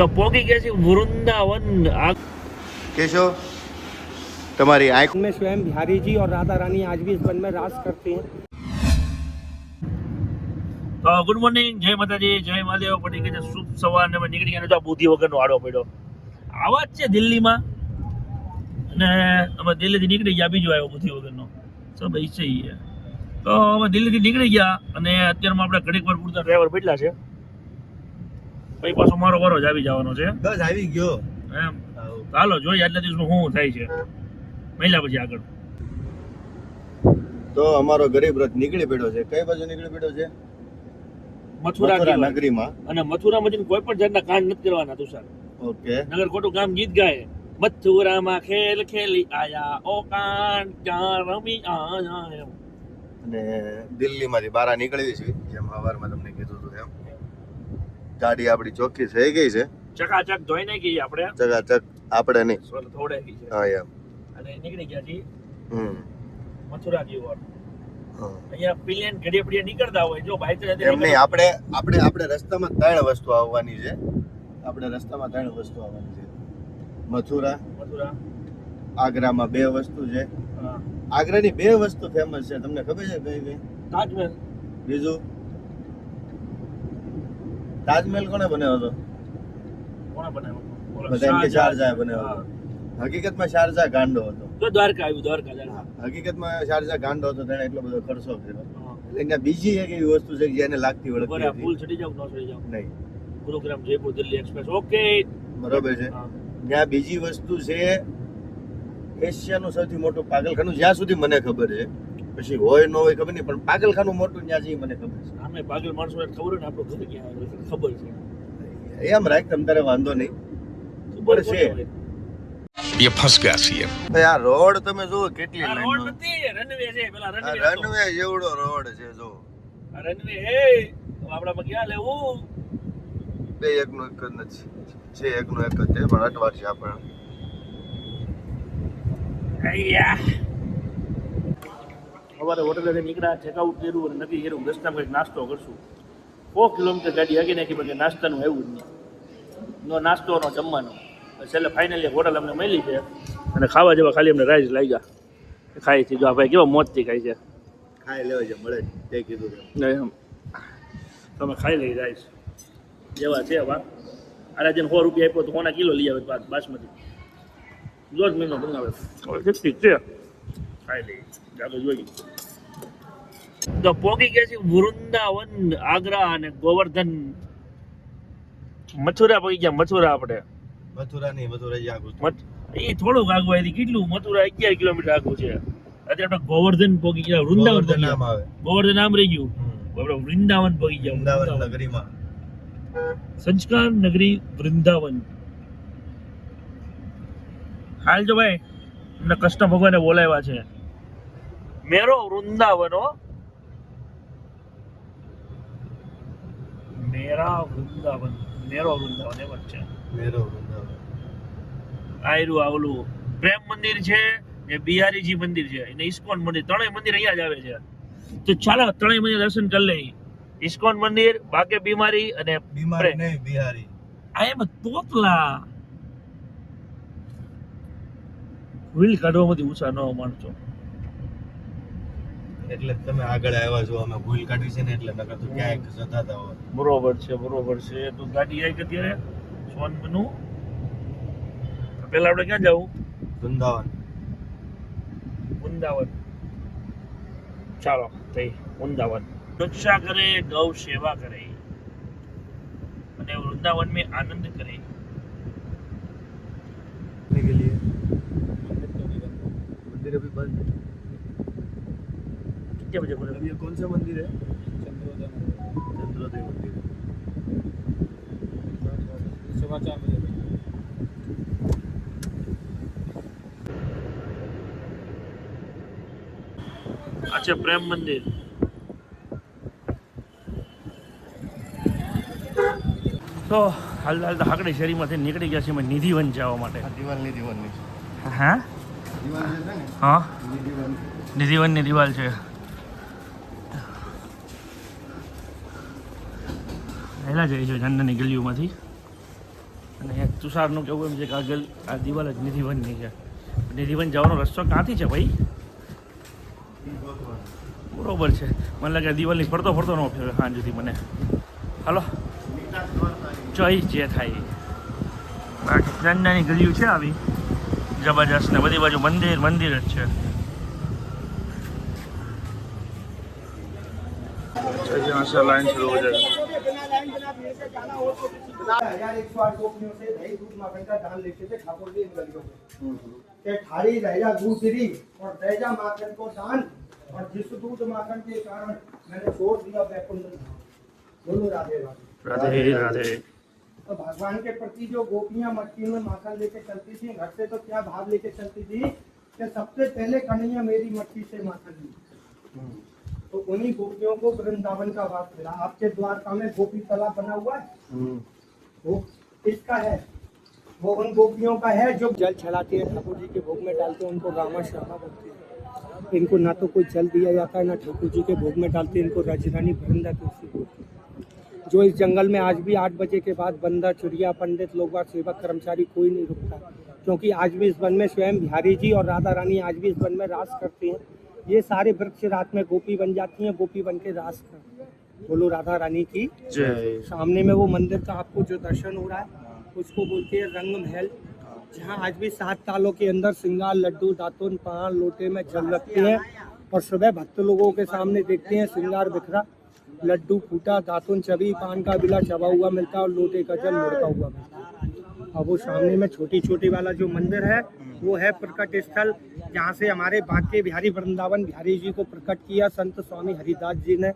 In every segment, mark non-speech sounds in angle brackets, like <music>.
તો પોગી ગયા છે વૃંદાવન આ કેશો તમારી આંખ में स्वयं बिहारी जी और राधा रानी आज भी इस वन में राज करते हैं તો ગુડ મોર્નિંગ જય માતાજી જય મહાદેવ પડી ગઈ છે શુભ સવાર ને અમે નીકળી ગયા ને તો આ બુદ્ધિ વગરનો આડો પડ્યો આવા જ છે દિલ્હીમાં અને અમે દિલ્હીથી નીકળી ગયા બીજો આવ્યો બુદ્ધિ વગરનો સબ છે ઈ તો અમે દિલ્હીથી નીકળી ગયા અને અત્યારમાં આપણે ઘડીક વાર પૂરતા ડ્રાઈવર બેઠલા છે પછી પાછો મારો વારો જ આવી જવાનો છે. બસ આવી ગયો. એમ. ચાલો જોઈએ આજના દિવસમાં શું થાય છે. મહિલા પછી આગળ. તો અમારો ગરીબ રથ નીકળી પડ્યો છે. કઈ બાજુ નીકળી પડ્યો છે? મથુરા. નગરીમાં. અને મથુરામાં જઈને કોઈ પણ જાતના કાંડ નથી કરવાના તુષાર ઓકે. નગર ખોટું ગામ ગીત ગાય. મથુરામાં ખેલ ખેલી આયા. ઓ ક્યાં રમી આયા. અને દિલ્હીમાંથી બારા નીકળી છે. જેમ સવારમાં તમને કીધું. ગાડી આપણી ચોખ્ખી થઈ ગઈ છે. ચકાચક ધોઈ ગઈ આપણે. ચકાચક આપણે નહીં. થોડે છે. હા એમ. અને નીકળી ગયા છીએ હમ. મથુરા જેવો હા. અહીંયા પિલિયન પડિયા નીકળતા હોય જો બાઈક એમ નહીં આપણે આપણે આપણે રસ્તામાં ત્રણ વસ્તુ આવવાની છે. આપણે રસ્તામાં ત્રણ વસ્તુ આવવાની છે. મથુરા મથુરા. આગ્રામાં બે વસ્તુ છે. હા. આગ્રાની બે વસ્તુ ફેમસ છે. તમને ખબર છે કઈ કઈ? તાજમહેલ. બીજું? તાજમહેલ કોને બનાવ્યો હતો? કોણે બનાવ્યો બધા એમ કે શાહજહાં. બનાવ્યો હતો. હકીકતમાં શારજાહ ગાંડો હતો. દ્વારકા આવ્યું દ્વારકા હકીકતમાં શારજાહ ગાંડો હતો તેણે એટલો બધો ખર્ચો કર્યો. એટલે બીજી એક એવી વસ્તુ છે કે જેને લાગતી વળગતી પુલ હતી જાવ ન ચડી જાવ? નહીં. ગુરુગ્રામ જયપુર દિલ્હી એક્સપ્રેસ. ઓકે. બરોબર છે. ત્યાં બીજી વસ્તુ છે એશિયાનું સૌથી મોટું પાગલખાનું. જ્યાં સુધી મને ખબર છે પછી હોય ન હોય ખબર નહીં પણ પાગલખાનું મોટું ત્યાં છે મને ખબર છે. પાગલ માણસો ખબર ને આપણું ઘર ક્યાં ખબર છે. એમ રાખ તમ તારે વાંધો નહીં. ખબર છે ये રોડ તમે જો રોડ નથી રનવે છે પેલા રનવે ક્યાં લેવું? બે એક નો એક જ નથી. છે એક નો એક જ છે પણ અટવાર આપણે સવારે હોટેલેથી નીકળ્યા ચેકઆઉટ કર્યું અને નક્કી કર્યું રસ્તામાં કંઈક નાસ્તો કરશું. સો કિલોમીટર ગાડી આગી નાખી પણ નાસ્તાનું આવ્યું જ નહીં. નો નાસ્તો નો જમવાનો. છેલ્લે ફાઇનલી હોટલ અમને મળી છે અને ખાવા જેવા ખાલી અમને રાઈસ લાગ્યા. ખાઈ છે. જો આ ભાઈ કેવા મોજથી ખાય છે. ખાઈ લેવા છે મળે છે તે કીધું. એમ. તમે ખાઈ લઈ રાઈસ. જેવા છે વા આના જેને સો રૂપિયા આપ્યો તો કોના કિલો લઈ આવે બાસ બાસમતી? દોઢ મહિનો બનાવે ઠીક છે? ખાઈ લઈ આગળ જોઈએ. તો પોગી ગયા છે વૃંદાવન આગ્રા અને ગોવર્ધન. મથુરા પગી ગયા મથુરા આપણે. મથુરા નહીં મથુરા જ આગળ એ થોડુંક આગું આવી કેટલું? મથુરા અગિયાર કિલોમીટર આગું છે. અત્યારે આપણે ગોવર્ધન પોગી ગયા વૃંદાવન નામ આવે. ગોવર્ધન નામ રહી ગયું. આપણે વૃંદાવન પગી ગયા વૃંદાવન. નગરીમાં. સંસ્કાર નગરી વૃંદાવન. હાલ જો ભાઈ એમને કૃષ્ણ ભગવાને બોલાવ્યા છે. મેરો વૃંદાવનો મેરા વૃંદાવન મેરો વૃંદાવન એમ જ છે મેરો વૃંદાવન. આયરું આવલું પ્રેમ મંદિર છે એ બિહારીજી મંદિર છે. અને ઇસ્કોન મંદિર ત્રણેય મંદિર અહીંયા જ આવે છે. તો ચાલો ત્રણેય મંદિર દર્શન કરી લઈ ઇસ્કોન મંદિર બાકે બીમારી અને બીમારી નહીં બિહારી. આ એમ તોતલા વ્હીલ કાઢવામાંથી ઊંચા ન માણસો એટલે જ તમે આગળ આવ્યા છો અમે ભૂલ કાઢી છે ને એટલે નકર તો ક્યાંય જતા હતા હોત. બરોબર છે બરોબર છે તો ગાડી આવી કે અત્યારે સોનબનું પેલા આપણે ક્યાં જવું વૃંદાવન વૃંદાવન ચાલો થઈ વૃંદાવન રક્ષા કરે ગૌ સેવા કરે અને વૃંદાવન में आनंद करे करने के लिए मंदिर अभी बंद है कितने बजे खुले अब ये कौन सा मंदिर है चंद्रोदय मंदिर सुबह चार बजे આ છે પ્રેમ મંદિર તો હાલ હાલ તો હાકડી શેરીમાંથી નીકળી ગયા છે અમે નિધિવન જવા માટે દિવાલની દિવાલની હા દિવાલ જે છે ને હા? એ દિવાલ છે. પહેલા જઈ છે ઝંડાની ગલીઓમાંથી. અને તુષારનું કેવું એમ છે કે આગળ આ દિવાલ જ નિધિવનની છે. નિધિવન જવાનો રસ્તો ક્યાંથી છે ભાઈ? બરોબર છે. મને લાગે દિવાલની ફરતો ફરતો ન ફેર હા જુદી મને. હાલો. ચોઈસ જે થાય બાકી નાની ગલીઓ છે આવી. જબરજસ્ત ને બધી બાજુ મંદિર મંદિર જ છે લાઈન શરૂ हो जाएगा हजार एक सौ आठ गोपियों से दही दूध माखन का दान लेते थे ठाकुर जी इन गलियों में के थारी रैजा दूध गिरी और रैजा माखन को दान और जिस दूध माखन के कारण मैंने छोड़ दिया वैकुंठ धाम। बोलो राधे राधे राधे राधे तो भगवान के प्रति जो गोपियाँ मटकी में माखन लेके चलती थी घर से तो क्या भाव लेके चलती थी कि सबसे पहले कन्हैया मेरी मटकी से माखन ली। तो उन्हीं गोपियों को वृंदावन का वास मिला। आपके द्वारका में गोपी तालाब बना हुआ है? वो किसका है? वो उन गोपियों का है जो जल चढ़ाती है ठाकुर जी के भोग में डालते हैं उनको रामा श्यामा बोलते हैं। इनको ना तो कोई जल दिया जाता है ना ठाकुर जी के भोग में डालते हैं इनको राजधानी वृंदा तुलसी बोलते हैं जो इस जंगल में आज भी आठ बजे के बाद बंदा चुरिया पंडित लोग सेवक कर्मचारी कोई नहीं रुकता। क्योंकि आज भी इस वन में स्वयं बिहारी जी और राधा रानी आज भी इस वन में रास करते हैं। ये सारे वृक्ष रात में गोपी बन जाती हैं गोपी बन के रास करते हैं बोलो राधा रानी की जय। सामने में वो मंदिर का आपको जो दर्शन हो रहा है उसको बोलते हैं रंग महल। जहाँ आज भी सात तालों के अंदर सिंगार लड्डू दातुन पान लोटे में जल रखते हैं और सुबह भक्त लोगों के सामने देखते हैं सिंगार बिखरा। लड्डू फूटा, दातुन चबी, पान का बिला चबा हुआ मिलता है और लोटे का जल लुढ़का हुआ मिलता। और वो सामने में छोटी छोटी वाला जो मंदिर है, वो है प्रकट स्थल, जहाँ से हमारे बाके बिहारी वृंदावन बिहारी जी को प्रकट किया, संत स्वामी हरिदास जी ने।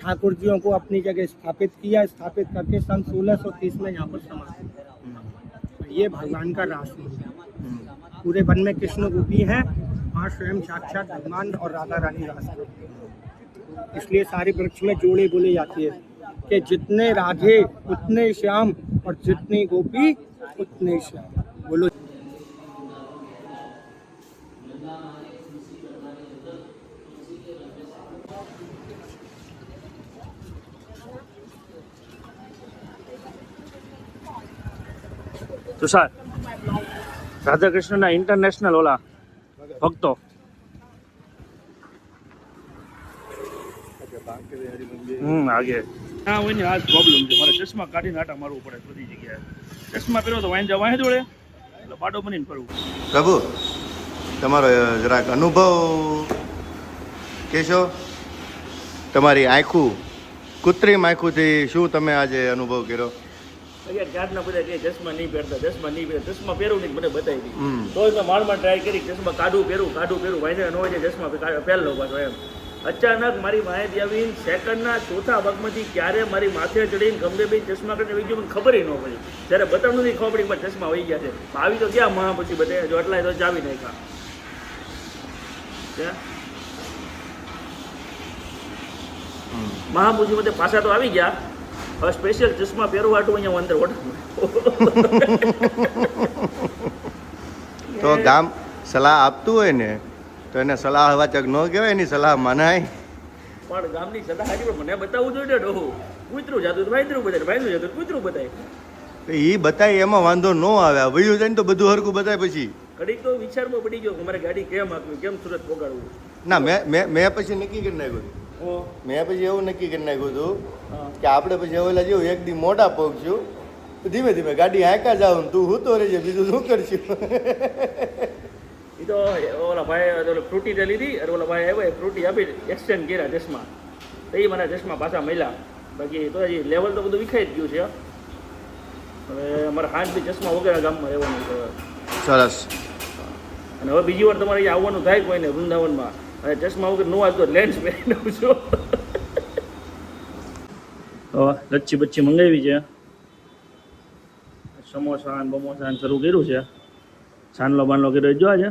ठाकुर जियों को अपनी जगह स्थापित किया, स्थापित करके सन 1630 में यहाँ पर समाप्त ये भगवान का रास पूरे वन में कृष्ण गोपी हैं, वहाँ स्वयं साक्षात भगवान और राधा रानी रास इसलिए सारे वृक्ष में जोड़े बोले जाते हैं कि जितने राधे उतने श्याम और जितनी गोपी उतने श्याम बोलो તુષાર રાધા કૃષ્ણના ઇન્ટરનેશનલ ઓલા ભક્તો હમ આગે. હા હોય ને આ પ્રોબ્લેમ છે. મારે ચશ્મા કાઢીને આટા મારવું પડે બધી જગ્યાએ. ચશ્મા પહેરો તો વાંઈ જવા વાંહે જોડે. એટલે પાડો બનીને ફરવું પ્રભુ તમારો જરાક અનુભવ કહેશો? તમારી આંખું કૃત્રિમ આંખુંથી શું તમે આજે અનુભવ કર્યો? અહીંયા જાતના બધા કે ચશ્મા નહીં પહેરતા ચશ્મા નહીં પહેરતા. ચશ્મા પહેરવું નહીં મને બતાવી દીધું તો મેં માળ ટ્રાય કરી ચશ્મા કાઢું પહેરું કાઢું પહેરું. વાંધે ન હોય ચશ્મા પહેરલો પાછો એમ. અચાનક મારી માહિતી આવીને સેકન્ડના ચોથા ભાગમાંથી ક્યારે મારી માથે ચડીને ગમે બે ચશ્મા કરીને આવી ગયું મને ખબર ન પડી. જ્યારે બતાવનું નથી ખબર પડી પણ ચશ્મા વહી ગયા છે. આવી તો ક્યાં મહા પછી બધે જો એટલા તો જાવી નાખ્યા. બધે પાછા તો આવી ગયા. હવે સ્પેશિયલ ચશ્મા પહેરવા હાટું અહીંયા અંદર ઓઢ તો ગામ સલાહ આપતું હોય ને તો એને સલાહ વાચક ન કહેવાય એની સલાહ મનાય. પણ ગામની સલાહ હાજી મને બતાવવું જોઈએ ડોહો. કૂતરું જાતું તો વાંદરું બતાય વાંદરું જાતું કૂતરું બતાય. તો એ બતાય એમાં વાંધો ન આવે. વયું જાય ને તો બધું હરકું બતાય પછી. ઘડીક તો વિચારમાં પડી ગયો કે મારે ગાડી કેમ આપવી કેમ સુરત પોગાડવું ના મેં મેં મેં પછી નક્કી કરી નાખ્યું. મેં પછી એવું નક્કી કરી નાખ્યું હતું કે આપણે પછી ઓલા જેવું એક દી મોટા પગશું છું ધીમે ધીમે ગાડી આંકા જાવ તું હું તો રહેજે બીજું શું કરશું? <laughs> તો ઓલા ભાઈ ઓલા ફ્રૂટી તે લીધી અને ઓલા ભાઈ આવ્યા ફ્રૂટી આપી એક્સચેન્જ કર્યા ચશ્મા. તો એ મને ચશ્મા પાછા મળ્યા. બાકી તો હજી લેવલ તો બધું વિખાઈ જ ગયું છે. હવે અમારે હાથ બી ચશ્મા વગેરે ગામમાં રહેવાનું સરસ. અને હવે બીજી વાર તમારે અહીંયા આવવાનું થાય કોઈને વૃંદાવનમાં. અને ચશ્મા વગરનું આવતો લેન્સ પહેરી દઉં છું. લચ્છી બચ્છી મંગાવી છે. સમોસા બમોસા ને શરૂ કર્યું છે. છાનલો બાનલો કર્યો જોવા છે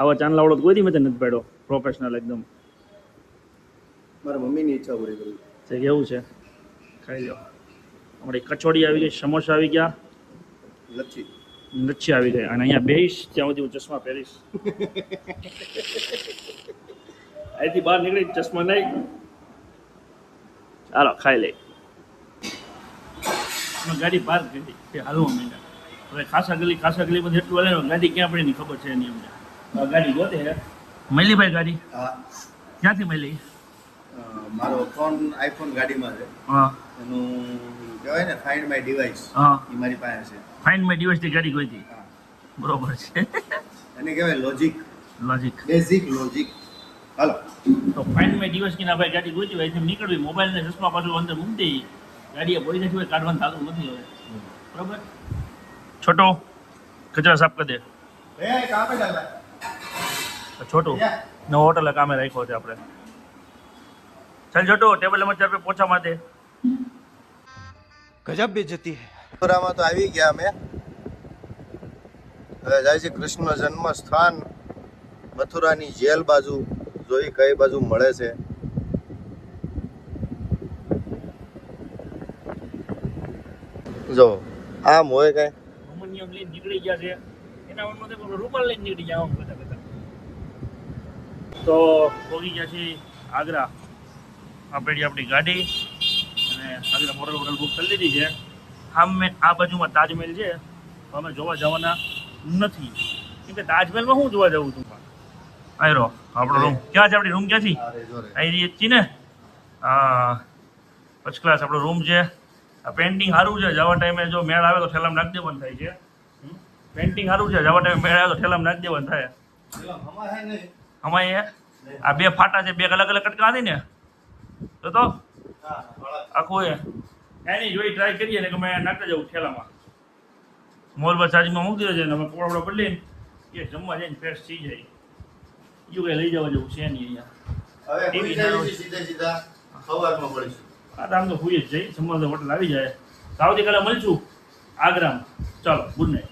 આવા ચાંદલાવાળો તો કોઈ દી મેં નથી પાડ્યો પ્રોફેશનલ એકદમ. મારા મમ્મીની ઈચ્છા પૂરી કરી. છે કેવું છે? ખાઈ લો અમારી કચોડી આવી ગઈ સમોસા આવી ગયા. લચ્છી. લચ્છી આવી ગઈ અને અહીંયા બેહીશ ત્યાં સુધી હું ચશ્મા પહેરીશ. અહીંથી બહાર નીકળી ચશ્મા નહીં ચાલો ખાઈ લઈ ગાડી પાર્ક કરી. હાલવા માંડ્યા હવે ખાસા ગલી ખાસા ગલી બધું એટલું હલે ગાડી ક્યાં પડી ખબર છે એની અમને. ગાડી ગોતે મળી ભાઈ ગાડી? હા. ક્યાંથી મળી? મારો ફોન આઈફોન ગાડીમાં છે. હા. એનું કહેવાય ને ફાઇન્ડ માય ડિવાઇસ હા. એ મારી પાસે છે. ફાઇન માય ડિવાઇસથી ગાડી ગોતી? હા. બરોબર છે. એને કહેવાય લોજિક લોજિક બેઝિક લોજિક હાલો. તો ફાઇન્ડ માય ડિવાઇસ કે ના ભાઈ ગાડી ગોતી હોય એથી નીકળવી મોબાઈલ ને ચશ્મા પાછું અંદર મૂકી દઈ ગાડીએ બોલી નથી હોય કાઢવાનું થતું નથી હવે બરોબર? છોટો કચરા સાફ કરી દે. એ કાં પે ચાલતા તો છોટું. ને હોટલ કામે રાખ્યો છે આપણે. ચાલ છોટો ટેબલ નંબર ચાર પે પોછા મારજે ગજબ બે જતી મથુરામાં તો આવી ગયા અમે. હવે જાય છે કૃષ્ણ જન્મ સ્થાન મથુરાની જેલ બાજુ જોઈ કઈ બાજુ મળે છે. જો આમ હોય કઈ. નીકળી ગયા છે. એના રૂમાલ લઈને નીકળી ગયા તો પહોંચી ગયા છીએ આગ્રા. આપણી આપણી ગાડી અને આગ્રા હોટલ હોટલ બુક કરી લીધી છે. આમ મેં આ બાજુમાં તાજમહેલ છે. તો અમે જોવા જવાના નથી. કેમ કે તાજમહેલમાં હું જોવા જવું છું? આયરો આપણો રૂમ ક્યાં છે આપણી રૂમ ક્યાંથી? આવી રહી છીએ ને? હા ફર્સ્ટ ક્લાસ આપણો રૂમ છે. આ પેન્ટિંગ સારું છે. જવા ટાઈમે જો મેળ આવે તો ઠેલામ નાખી દેવાનું થાય છે. પેન્ટિંગ સારું છે. જવા ટાઈમે મેળ આવે તો ઠેલામ નાખી દેવાનું થાય. અમારે આ બે ફાટા છે બે અલગ અલગ કટકા હતી ને? તો તો? આખું એ. એની જોઈ ટ્રાય કરીએ ને કે મેં નાખતા જવું ઠેલામાં. મોલ સાજીમાં મૂકી દે છે ને અમે કોળવડો બદલીને એ જમવા જઈને ફ્રેશ થઈ જાય. એવું કંઈ લઈ જવા જેવું છે નહીં અહીંયા. સીધે સીધા સવારમાં મળીશું. આ તો આમ તો હુઈ જ જઈ સમજ હોટલ આવી જાય. આવતીકાલે મળીશું. આગ્રામાં. ચાલો ગુડ નાઇટ